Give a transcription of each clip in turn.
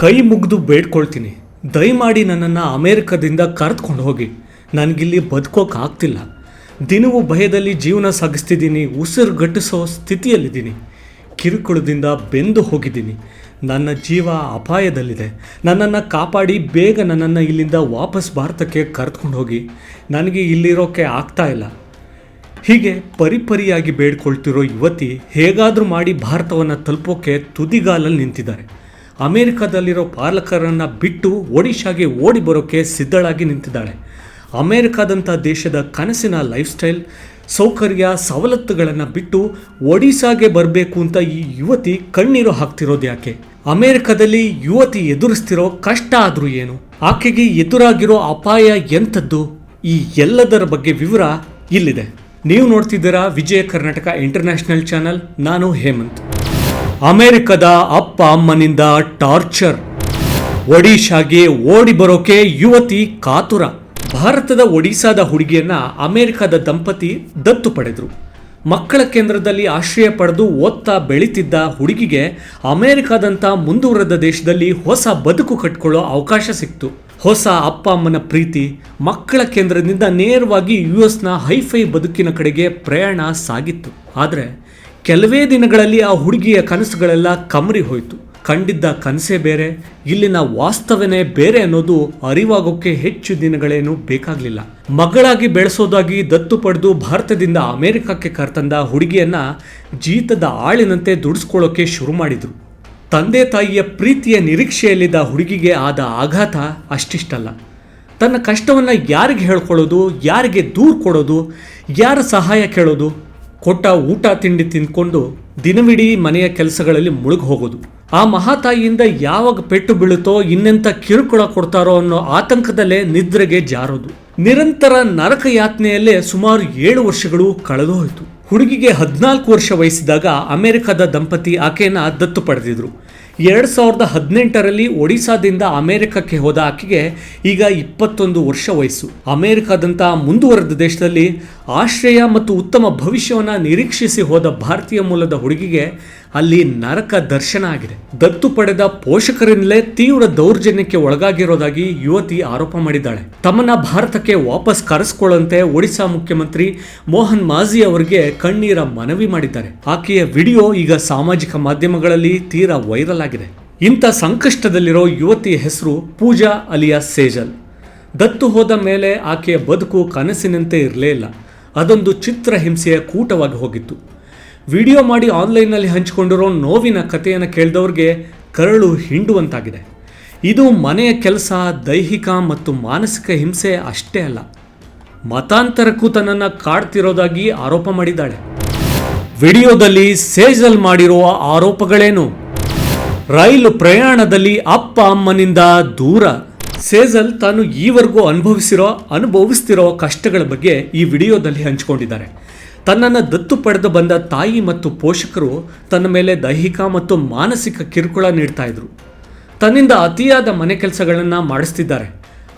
ಕೈ ಮುಗಿದು ಬೇಡ್ಕೊಳ್ತೀನಿ. ದಯಮಾಡಿ ನನ್ನನ್ನು ಅಮೇರಿಕದಿಂದ ಕರೆದುಕೊಂಡು ಹೋಗಿ. ನನಗಿಲ್ಲಿ ಬದುಕೋಕೆ ಆಗ್ತಿಲ್ಲ. ದಿನವೂ ಭಯದಲ್ಲಿ ಜೀವನ ಸಾಗಿಸ್ತಿದ್ದೀನಿ, ಉಸಿರುಗಟ್ಟಿಸೋ ಸ್ಥಿತಿಯಲ್ಲಿದ್ದೀನಿ. ಕಿರುಕುಳದಿಂದ ಬೆಂದು ಹೋಗಿದ್ದೀನಿ. ನನ್ನ ಜೀವ ಅಪಾಯದಲ್ಲಿದೆ. ನನ್ನನ್ನು ಕಾಪಾಡಿ ಬೇಗ ನನ್ನನ್ನು ಇಲ್ಲಿಂದ ವಾಪಸ್ ಭಾರತಕ್ಕೆ ಕರೆದುಕೊಂಡು ಹೋಗಿ. ನನಗೆ ಇಲ್ಲಿರೋಕ್ಕೆ ಆಗ್ತಾ ಇಲ್ಲ. ಹೀಗೆ ಪರಿಪರಿಯಾಗಿ ಬೇಡ್ಕೊಳ್ತಿರೋ ಯುವತಿ ಹೇಗಾದರೂ ಮಾಡಿ ಭಾರತವನ್ನು ತಲುಪೋಕೆ ತುದಿಗಾಲಲ್ಲಿ ನಿಂತಿದ್ದಾರೆ. ಅಮೇರಿಕಾದಲ್ಲಿರೋ ಪಾಲಕರನ್ನು ಬಿಟ್ಟು ಒಡಿಶಾಗೆ ಓಡಿ ಬರೋಕ್ಕೆ ಸಿದ್ಧಳಾಗಿ ನಿಂತಿದ್ದಾಳೆ. ಅಮೇರಿಕಾದಂಥ ದೇಶದ ಕನಸಿನ ಲೈಫ್ ಸ್ಟೈಲ್ ಸೌಕರ್ಯ, ಸವಲತ್ತುಗಳನ್ನು ಬಿಟ್ಟು ಒಡಿಶಾಗೆ ಬರಬೇಕು ಅಂತ ಈ ಯುವತಿ ಕಣ್ಣೀರು ಹಾಕ್ತಿರೋದು ಯಾಕೆ? ಅಮೇರಿಕಾದಲ್ಲಿ ಯುವತಿ ಎದುರಿಸ್ತಿರೋ ಕಷ್ಟ ಆದರೂ ಏನು? ಆಕೆಗೆ ಎದುರಾಗಿರೋ ಅಪಾಯ ಎಂಥದ್ದು? ಈ ಎಲ್ಲದರ ಬಗ್ಗೆ ವಿವರ ಇಲ್ಲಿದೆ. ನೀವು ನೋಡ್ತಿದ್ದೀರಾ ವಿಜಯ ಕರ್ನಾಟಕ ಇಂಟರ್ನ್ಯಾಷನಲ್ ಚಾನಲ್, ನಾನು ಹೇಮಂತ್. ಅಮೆರಿಕದ ಅಪ್ಪ ಅಮ್ಮನಿಂದ ಟಾರ್ಚರ್. ಒಡಿಶಾಗೆ ಓಡಿ ಬರೋಕೆ ಯುವತಿ ಕಾತುರ. ಭಾರತದ ಒಡಿಶಾದ ಹುಡುಗಿಯನ್ನ ಅಮೆರಿಕದ ದಂಪತಿ ದತ್ತು ಪಡೆದರು. ಮಕ್ಕಳ ಕೇಂದ್ರದಲ್ಲಿ ಆಶ್ರಯ ಪಡೆದು ಓದ್ತಾ ಬೆಳೀತಿದ್ದ ಹುಡುಗಿಗೆ ಅಮೆರಿಕಾದಂಥ ಮುಂದುವರೆದ ದೇಶದಲ್ಲಿ ಹೊಸ ಬದುಕು ಕಟ್ಕೊಳ್ಳೋ ಅವಕಾಶ ಸಿಕ್ತು. ಹೊಸ ಅಪ್ಪ ಅಮ್ಮನ ಪ್ರೀತಿ, ಮಕ್ಕಳ ಕೇಂದ್ರದಿಂದ ನೇರವಾಗಿ ಯು ಎಸ್ನ ಹೈಫೈ ಬದುಕಿನ ಕಡೆಗೆ ಪ್ರಯಾಣ ಸಾಗಿತ್ತು. ಆದರೆ ಕೆಲವೇ ದಿನಗಳಲ್ಲಿ ಆ ಹುಡುಗಿಯ ಕನಸುಗಳೆಲ್ಲ ಕಮರಿ ಹೋಯಿತು. ಕಂಡಿದ್ದ ಕನಸೇ ಬೇರೆ, ಇಲ್ಲಿನ ವಾಸ್ತವನೇ ಬೇರೆ ಅನ್ನೋದು ಅರಿವಾಗೋಕ್ಕೆ ಹೆಚ್ಚು ದಿನಗಳೇನು ಬೇಕಾಗಲಿಲ್ಲ. ಮಗಳಾಗಿ ಬೆಳೆಸೋದಾಗಿ ದತ್ತು ಪಡೆದು ಭಾರತದಿಂದ ಅಮೆರಿಕಕ್ಕೆ ಕರೆತಂದ ಹುಡುಗಿಯನ್ನ ಜೀತದ ಆಳಿನಂತೆ ದುಡಿಸ್ಕೊಳ್ಳೋಕೆ ಶುರು ಮಾಡಿದ್ರು. ತಂದೆ ತಾಯಿಯ ಪ್ರೀತಿಯ ನಿರೀಕ್ಷೆಯಲ್ಲಿದ್ದ ಹುಡುಗಿಗೆ ಆದ ಆಘಾತ ಅಷ್ಟಿಷ್ಟಲ್ಲ. ತನ್ನ ಕಷ್ಟವನ್ನು ಯಾರಿಗೆ ಹೇಳ್ಕೊಳ್ಳೋದು, ಯಾರಿಗೆ ದೂರು ಕೊಡೋದು, ಯಾರ ಸಹಾಯ ಕೇಳೋದು ಕೊಟ್ಟ ಊಟ ತಿಂಡಿ ತಿಂದ್ಕೊಂಡು ದಿನವಿಡೀ ಮನೆಯ ಕೆಲಸಗಳಲ್ಲಿ ಮುಳುಗಿ ಹೋಗೋದು ಆ ಮಹಾತಾಯಿಯಿಂದ ಯಾವಾಗ ಪೆಟ್ಟು ಬೀಳುತ್ತೋ ಇನ್ನೆಂಥ ಕಿರುಕುಳ ಕೊಡ್ತಾರೋ ಅನ್ನೋ ಆತಂಕದಲ್ಲೇ ನಿದ್ರೆಗೆ ಜಾರೋದು. ನಿರಂತರ ನರಕ ಯಾತನೆಯಲ್ಲೇ ಸುಮಾರು ಏಳು ವರ್ಷಗಳು ಕಳೆದು ಹೋಯಿತು ಹುಡುಗಿಗೆ ಹದಿನಾಲ್ಕು ವರ್ಷ ವಯಸ್ಸಿದಾಗ ಅಮೆರಿಕದ ದಂಪತಿ ಆಕೆಯನ್ನು ದತ್ತು ಪಡೆದಿದ್ರು. ಎರಡು ಸಾವಿರದ ಹದಿನೆಂಟರಲ್ಲಿ ಒಡಿಶಾದಿಂದ ಅಮೆರಿಕಕ್ಕೆ ಹೋದ ಆಕೆಗೆ ಈಗ ಇಪ್ಪತ್ತೊಂದು ವರ್ಷ ವಯಸ್ಸು. ಅಮೆರಿಕದಂಥ ಮುಂದುವರೆದ ದೇಶದಲ್ಲಿ ಆಶ್ರಯ ಮತ್ತು ಉತ್ತಮ ಭವಿಷ್ಯವನ್ನು ನಿರೀಕ್ಷಿಸಿ ಹೋದ ಭಾರತೀಯ ಮೂಲದ ಹುಡುಗಿಗೆ ಅಲ್ಲಿ ನರಕ ದರ್ಶನ ಆಗಿದೆ. ದತ್ತು ಪಡೆದ ಪೋಷಕರಿಂದಲೇ ತೀವ್ರ ದೌರ್ಜನ್ಯಕ್ಕೆ ಒಳಗಾಗಿರೋದಾಗಿ ಯುವತಿ ಆರೋಪ ಮಾಡಿದ್ದಾಳೆ. ತಮ್ಮನ್ನ ಭಾರತಕ್ಕೆ ವಾಪಸ್ ಕರೆಸಿಕೊಳ್ಳಂತೆ ಒಡಿಶಾ ಮುಖ್ಯಮಂತ್ರಿ ಮೋಹನ್ ಮಾಝಿ ಅವರಿಗೆ ಕಣ್ಣೀರ ಮನವಿ ಮಾಡಿದ್ದಾರೆ. ಆಕೆಯ ವಿಡಿಯೋ ಈಗ ಸಾಮಾಜಿಕ ಮಾಧ್ಯಮಗಳಲ್ಲಿ ತೀರಾ ವೈರಲ್ ಆಗಿದೆ. ಇಂಥ ಸಂಕಷ್ಟದಲ್ಲಿರೋ ಯುವತಿಯ ಹೆಸರು ಪೂಜಾ ಅಲಿಯಾ ಸೇಜಲ್. ದತ್ತು ಹೋದ ಮೇಲೆ ಆಕೆಯ ಬದುಕು ಕನಸಿನಂತೆ ಇರಲೇ ಇಲ್ಲ. ಅದೊಂದು ಚಿತ್ರಹಿಂಸೆಯ ಕೂಟವಾಗಿ ಹೋಗಿತ್ತು. ವಿಡಿಯೋ ಮಾಡಿ ಆನ್ಲೈನ್ನಲ್ಲಿ ಹಂಚಿಕೊಂಡಿರೋ ನೋವಿನ ಕಥೆಯನ್ನು ಕೇಳಿದವ್ರಿಗೆ ಕರಳು ಹಿಂಡುವಂತಾಗಿದೆ. ಇದು ಮನೆಯ ಕೆಲಸ, ದೈಹಿಕ ಮತ್ತು ಮಾನಸಿಕ ಹಿಂಸೆ ಅಷ್ಟೇ ಅಲ್ಲ. ಮತಾಂತರಕ್ಕೂ ತನ್ನನ್ನು ಕಾಡ್ತಿರೋದಾಗಿ ಆರೋಪ ಮಾಡಿದ್ದಾಳೆ. ವಿಡಿಯೋದಲ್ಲಿ ಸೇಜಲ್ ಮಾಡಿರುವ ಆರೋಪಗಳೇನು? ರೈಲು ಪ್ರಯಾಣದಲ್ಲಿ ಅಪ್ಪ ಅಮ್ಮನಿಂದ ದೂರ. ಸೇಜಲ್ ತಾನು ಈವರೆಗೂ ಅನುಭವಿಸಿರೋ, ಅನುಭವಿಸ್ತಿರೋ ಕಷ್ಟಗಳ ಬಗ್ಗೆ ಈ ವಿಡಿಯೋದಲ್ಲಿ ಹಂಚಿಕೊಂಡಿದ್ದಾರೆ. ತನ್ನನ್ನು ದತ್ತು ಪಡೆದು ಬಂದ ತಾಯಿ ಮತ್ತು ಪೋಷಕರು ತನ್ನ ಮೇಲೆ ದೈಹಿಕ ಮತ್ತು ಮಾನಸಿಕ ಕಿರುಕುಳ ನೀಡ್ತಾ ಇದ್ರು. ತನ್ನಿಂದ ಅತಿಯಾದ ಮನೆ ಕೆಲಸಗಳನ್ನು ಮಾಡಿಸ್ತಿದ್ದಾರೆ.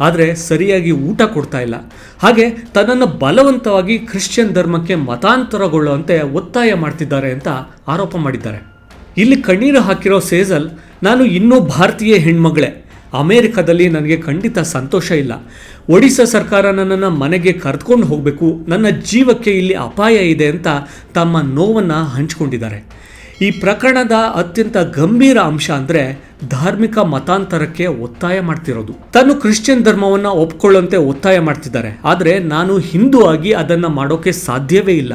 ಆದರೆ ಸರಿಯಾಗಿ ಊಟ ಕೊಡ್ತಾ ಇಲ್ಲ. ಹಾಗೆ ತನ್ನನ್ನು ಬಲವಂತವಾಗಿ ಕ್ರಿಶ್ಚಿಯನ್ ಧರ್ಮಕ್ಕೆ ಮತಾಂತರಗೊಳ್ಳುವಂತೆ ಒತ್ತಾಯ ಮಾಡ್ತಿದ್ದಾರೆ ಅಂತ ಆರೋಪ ಮಾಡಿದ್ದಾರೆ. ಇಲ್ಲಿ ಕಣ್ಣೀರು ಹಾಕಿರೋ ಸೇಜಲ್, ನಾನು ಇನ್ನೂ ಭಾರತೀಯ ಹೆಣ್ಮಗಳೇ. ಅಮೇರಿಕಾದಲ್ಲಿ ನನಗೆ ಖಂಡಿತ ಸಂತೋಷ ಇಲ್ಲ. ಒಡಿಶಾ ಸರ್ಕಾರ ನನ್ನನ್ನು ಮನೆಗೆ ಕರೆದುಕೊಂಡು ಹೋಗಬೇಕು, ನನ್ನ ಜೀವಕ್ಕೆ ಇಲ್ಲಿ ಅಪಾಯ ಇದೆ ಅಂತ ತಮ್ಮ ನೋವನ್ನು ಹಂಚಿಕೊಂಡಿದ್ದಾರೆ. ಈ ಪ್ರಕರಣದ ಅತ್ಯಂತ ಗಂಭೀರ ಅಂಶ ಅಂದರೆ ಧಾರ್ಮಿಕ ಮತಾಂತರಕ್ಕೆ ಒತ್ತಾಯ ಮಾಡ್ತಿರೋದು. ತಾನು ಕ್ರಿಶ್ಚಿಯನ್ ಧರ್ಮವನ್ನು ಒಪ್ಕೊಳ್ಳುವಂತೆ ಒತ್ತಾಯ ಮಾಡ್ತಿದ್ದಾರೆ. ಆದರೆ ನಾನು ಹಿಂದೂ ಆಗಿ ಅದನ್ನು ಮಾಡೋಕ್ಕೆ ಸಾಧ್ಯವೇ ಇಲ್ಲ.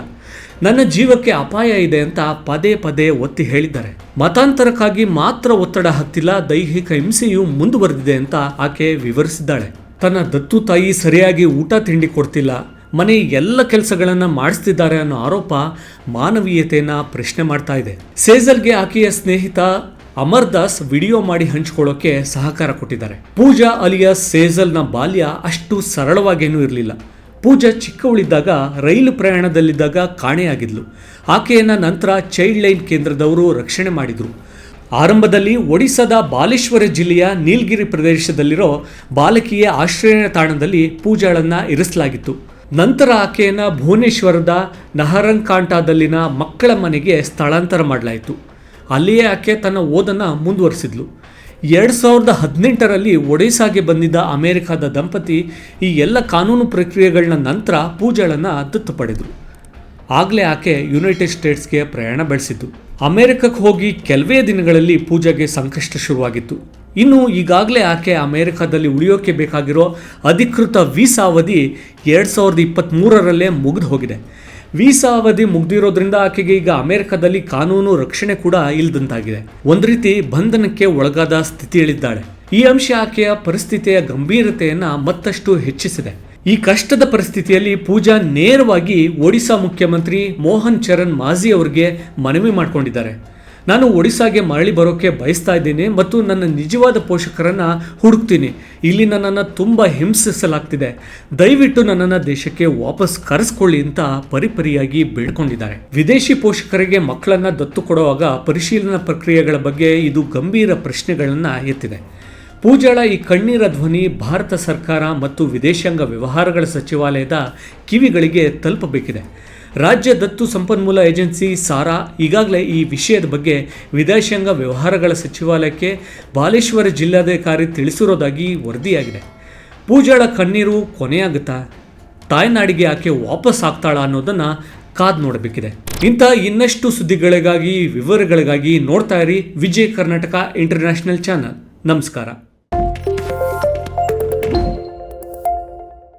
ನನ್ನ ಜೀವಕ್ಕೆ ಅಪಾಯ ಇದೆ ಅಂತ ಪದೇ ಪದೇ ಒತ್ತಿ ಹೇಳಿದ್ದಾರೆ. ಮತಾಂತರಕ್ಕಾಗಿ ಮಾತ್ರ ಒತ್ತಡ ಹತ್ತಿಲ್ಲ, ದೈಹಿಕ ಹಿಂಸೆಯು ಮುಂದುವರೆದಿದೆ ಅಂತ ಆಕೆ ವಿವರಿಸಿದ್ದಾಳೆ. ತನ್ನ ದತ್ತು ತಾಯಿ ಸರಿಯಾಗಿ ಊಟ ತಿಂಡಿ ಕೊಡ್ತಿಲ್ಲ, ಮನೆ ಎಲ್ಲ ಕೆಲಸಗಳನ್ನು ಮಾಡಿಸ್ತಿದ್ದಾರೆ ಅನ್ನೋ ಆರೋಪ ಮಾನವೀಯತೆಯನ್ನ ಪ್ರಶ್ನೆ ಮಾಡ್ತಾ ಇದೆ. ಸೇಜಲ್ಗೆ ಆಕೆಯ ಸ್ನೇಹಿತ ಅಮರ್ ದಾಸ್ ವಿಡಿಯೋ ಮಾಡಿ ಹಂಚಿಕೊಳ್ಳೋಕೆ ಸಹಕಾರ ಕೊಟ್ಟಿದ್ದಾರೆ. ಪೂಜಾ ಅಲಿಯ ಸೇಜಲ್ನ ಬಾಲ್ಯ ಅಷ್ಟು ಸರಳವಾಗೇನೂ ಇರಲಿಲ್ಲ. ಪೂಜಾ ಚಿಕ್ಕವಳಿದ್ದಾಗ ರೈಲು ಪ್ರಯಾಣದಲ್ಲಿದ್ದಾಗ ಕಾಣೆಯಾಗಿದ್ಲು. ಆಕೆಯನ್ನು ನಂತರ ಚೈಲ್ಡ್ ಲೈನ್ ಕೇಂದ್ರದವರು ರಕ್ಷಣೆ ಮಾಡಿದರು. ಆರಂಭದಲ್ಲಿ ಒಡಿಸಾದ ಬಾಲೇಶ್ವರ ಜಿಲ್ಲೆಯ ನೀಲಗಿರಿ ಪ್ರದೇಶದಲ್ಲಿರೋ ಬಾಲಕಿಯ ಆಶ್ರಯ ತಾಣದಲ್ಲಿ ಪೂಜಾಳನ್ನು ಇರಿಸಲಾಗಿತ್ತು. ನಂತರ ಆಕೆಯನ್ನು ಭುವನೇಶ್ವರದ ನಹರಂಕಾಂಟಾದಲ್ಲಿನ ಮಕ್ಕಳ ಮನೆಗೆ ಸ್ಥಳಾಂತರ ಮಾಡಲಾಯಿತು. ಅಲ್ಲಿಯೇ ಆಕೆ ತನ್ನ ಓದನ್ನು ಮುಂದುವರಿಸಿದ್ಲು. ಎರಡು ಸಾವಿರದ ಹದಿನೆಂಟರಲ್ಲಿ ಒಡಿಸಾಗೆ ಬಂದಿದ್ದ ಅಮೆರಿಕದ ದಂಪತಿ ಈ ಎಲ್ಲ ಕಾನೂನು ಪ್ರಕ್ರಿಯೆಗಳನ್ನ ನಂತರ ಪೂಜಾಳನ್ನು ದತ್ತು ಪಡೆದರು. ಆಗಲೇ ಆಕೆ ಯುನೈಟೆಡ್ ಸ್ಟೇಟ್ಸ್ಗೆ ಪ್ರಯಾಣ ಬೆಳೆಸಿದ್ದು. ಅಮೆರಿಕಕ್ಕೆ ಹೋಗಿ ಕೆಲವೇ ದಿನಗಳಲ್ಲಿ ಪೂಜಾಗೆ ಸಂಕಷ್ಟ ಶುರುವಾಗಿತ್ತು. ಇನ್ನು ಈಗಾಗಲೇ ಆಕೆ ಅಮೆರಿಕದಲ್ಲಿ ಉಳಿಯೋಕೆ ಬೇಕಾಗಿರೋ ಅಧಿಕೃತ ವೀಸಾ ಅವಧಿ ಎರಡು ಸಾವಿರದ ಇಪ್ಪತ್ತ್ಮೂರರಲ್ಲೇ ಮುಗಿದು ಹೋಗಿದೆ. ವೀಸಾ ಅವಧಿ ಮುಗ್ದಿರೋದ್ರಿಂದ ಆಕೆಗೆ ಈಗ ಅಮೆರಿಕದಲ್ಲಿ ಕಾನೂನು ರಕ್ಷಣೆ ಕೂಡ ಇಲ್ದಂತಾಗಿದೆ. ಒಂದ್ ರೀತಿ ಬಂಧನಕ್ಕೆ ಒಳಗಾದ ಸ್ಥಿತಿಯಲ್ಲಿದ್ದಾಳೆ. ಈ ಅಂಶ ಆಕೆಯ ಪರಿಸ್ಥಿತಿಯ ಗಂಭೀರತೆಯನ್ನ ಮತ್ತಷ್ಟು ಹೆಚ್ಚಿಸಿದೆ. ಈ ಕಷ್ಟದ ಪರಿಸ್ಥಿತಿಯಲ್ಲಿ ಪೂಜಾ ನೇರವಾಗಿ ಒಡಿಶಾ ಮುಖ್ಯಮಂತ್ರಿ ಮೋಹನ್ ಚರಣ್ ಮಾಝಿ ಅವರಿಗೆ ಮನವಿ ಮಾಡಿಕೊಂಡಿದ್ದಾರೆ. ನಾನು ಒಡಿಸಾಗೆ ಮರಳಿ ಬರೋಕ್ಕೆ ಬಯಸ್ತಾ ಇದ್ದೀನಿ ಮತ್ತು ನನ್ನ ನಿಜವಾದ ಪೋಷಕರನ್ನ ಹುಡುಕ್ತೀನಿ. ಇಲ್ಲಿ ನನ್ನನ್ನು ತುಂಬ ಹಿಂಸಿಸಲಾಗ್ತಿದೆ. ದಯವಿಟ್ಟು ನನ್ನನ್ನು ದೇಶಕ್ಕೆ ವಾಪಸ್ ಕರೆಸ್ಕೊಳ್ಳಿ ಅಂತ ಪರಿಪರಿಯಾಗಿ ಬೇಡ್ಕೊಂಡಿದ್ದಾರೆ. ವಿದೇಶಿ ಪೋಷಕರಿಗೆ ಮಕ್ಕಳನ್ನ ದತ್ತು ಕೊಡುವಾಗ ಪರಿಶೀಲನಾ ಪ್ರಕ್ರಿಯೆಗಳ ಬಗ್ಗೆ ಇದು ಗಂಭೀರ ಪ್ರಶ್ನೆಗಳನ್ನು ಎತ್ತಿದೆ. ಪೂಜಾಳ ಈ ಕಣ್ಣೀರ ಧ್ವನಿ ಭಾರತ ಸರ್ಕಾರ ಮತ್ತು ವಿದೇಶಾಂಗ ವ್ಯವಹಾರಗಳ ಸಚಿವಾಲಯದ ಕಿವಿಗಳಿಗೆ ತಲುಪಬೇಕಿದೆ. ರಾಜ್ಯ ದತ್ತು ಸಂಪನ್ಮೂಲ ಏಜೆನ್ಸಿ ಸಾರಾ ಈಗಾಗಲೇ ಈ ವಿಷಯದ ಬಗ್ಗೆ ವಿದೇಶಾಂಗ ವ್ಯವಹಾರಗಳ ಸಚಿವಾಲಯಕ್ಕೆ ಬಾಲೇಶ್ವರ ಜಿಲ್ಲಾಧಿಕಾರಿ ತಿಳಿಸಿರೋದಾಗಿ ವರದಿಯಾಗಿದೆ. ಪೂಜಾಳ ಕಣ್ಣೀರು ಕೊನೆಯಾಗುತ್ತಾ ತಾಯ್ನಾಡಿಗೆ ಆಕೆ ವಾಪಸ್ ಆಗ್ತಾಳ ಅನ್ನೋದನ್ನ ಕಾದ್ ನೋಡಬೇಕಿದೆ. ಇಂಥ ಇನ್ನಷ್ಟು ಸುದ್ದಿಗಳಿಗಾಗಿ, ವಿವರಗಳಿಗಾಗಿ ನೋಡ್ತಾ ಇರಿ ವಿಜಯ್ ಕರ್ನಾಟಕ ಇಂಟರ್ನ್ಯಾಷನಲ್ ಚಾನಲ್. ನಮಸ್ಕಾರ.